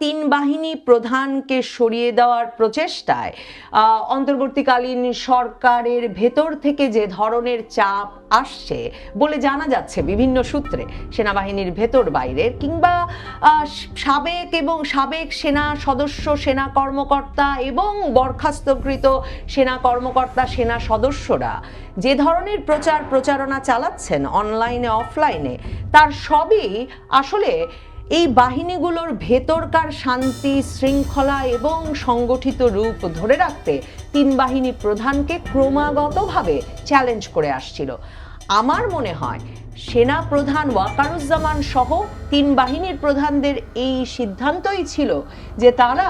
তিন বাহিনী প্রধানকে সরিয়ে দেওয়ার প্রচেষ্টায় অন্তর্বর্তীকালীন সরকারের ভেতর থেকে যে ধরনের চাপ আসছে বলে জানা যাচ্ছে বিভিন্ন সূত্রে, সেনাবাহিনীর ভেতর বাইরের কিংবা সাবেক এবং সাবেক সেনা সদস্য, সেনা কর্মকর্তা এবং বরখাস্তকৃত সেনা কর্মকর্তা, সেনা সদস্যরা যে ধরনের প্রচার প্রচারণা চালাচ্ছেন, অনলাইনে, অফলাইনে, তার সবই আসলে এই বাহিনীগুলোর ভেতরকার শান্তি, শৃঙ্খলা এবং সংগঠিত রূপ ধরে রাখতে তিন বাহিনী প্রধানকে ক্রমাগতভাবে চ্যালেঞ্জ করে আসছিল। আমার মনে হয় সেনা প্রধান ওয়াকারুজ্জামান সহ তিন বাহিনীর প্রধানদের এই সিদ্ধান্তই ছিল যে তারা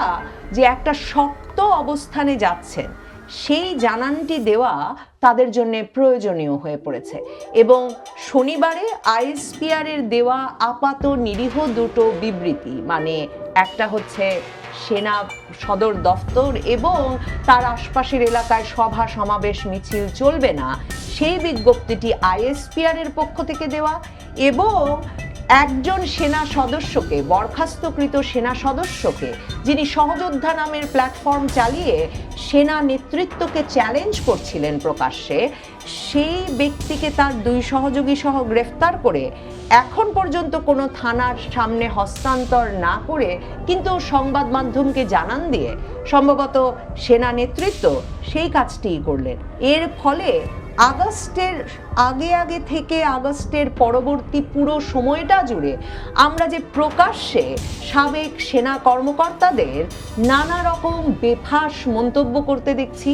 যে একটা শক্ত অবস্থানে যাচ্ছেন। সেই জানানটি দেওয়া তাদের জন্য প্রয়োজনীয় হয়ে পড়েছে। এবং শনিবারে আইএসপিআর এর দেওয়া আপাত নিরীহ দুটো বিবৃতি মানে একটা হচ্ছে সেনা সদর দফতর এবং তার আশপাশের এলাকায় সভা, সমাবেশ, মিছিল চলবে না, সেই বিজ্ঞপ্তিটি আইএসপিআর এর পক্ষ থেকে দেওয়া এবং একজন সেনা সদস্যকে, বরখাস্তকৃত সেনা সদস্যকে, যিনি সহযোদ্ধা নামের প্ল্যাটফর্ম চালিয়ে সেনা নেতৃত্বকে চ্যালেঞ্জ করছিলেন প্রকাশ্যে, সেই ব্যক্তিকে তার দুই সহযোগী সহ গ্রেফতার করে এখন পর্যন্ত কোনো থানার সামনে হস্তান্তর না করে কিন্তু সংবাদ মাধ্যমকে জানান দিয়ে সম্ভবত সেনা নেতৃত্ব সেই কাজটিই করলেন। এর ফলে আগস্টের আগে আগে থেকে আগস্টের পরবর্তী পুরো সময়টা জুড়ে আমরা যে প্রকাশ্যে সাবেক সেনা কর্মকর্তাদের নানা রকম বেফাস মন্তব্য করতে দেখছি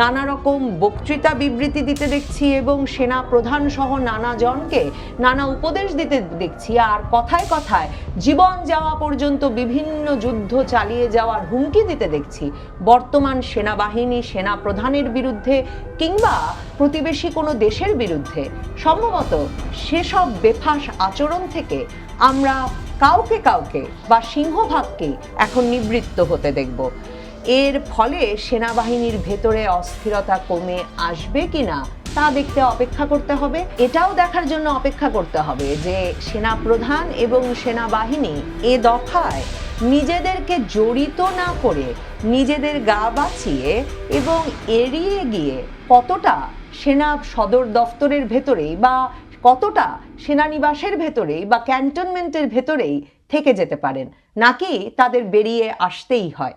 নানা রকম বক্তৃতা বিবৃতি দিতে দেখছি এবং সেনা প্রধান সহ নানা জনকে নানা উপদেশ দিতে দেখছি। আর কথায় কথায় জীবন যাওয়া পর্যন্ত বিভিন্ন যুদ্ধ চালিয়ে যাওয়ার হুমকি দিতে দেখছি। বর্তমান সেনাবাহিনী সেনা প্রধানের বিরুদ্ধে কিংবা প্রতিবেশী কোনো দেশের বিরুদ্ধে। সম্ভবত সেসব বেফাস আচরণ থেকে আমরা কাউকে কাউকে বা সিংহভাগকে এখন নিবৃত্ত হতে দেখব। এর ফলে সেনাবাহিনীর ভেতরে অস্থিরতা কমে আসবে কিনা তা দেখতে অপেক্ষা করতে হবে। এটাও দেখার জন্য অপেক্ষা করতে হবে যে সেনা প্রধান এবং সেনাবাহিনী এ দফায় নিজেদেরকে জড়িত না করে নিজেদের গা বাঁচিয়ে এবং এড়িয়ে গিয়ে কতটা সেনা সদর দফতরের ভেতরেই বা কতটা সেনানিবাসের ভেতরেই বা ক্যান্টনমেন্টের ভেতরেই থেকে যেতে পারেন, নাকি তাদের বেরিয়ে আসতেই হয়।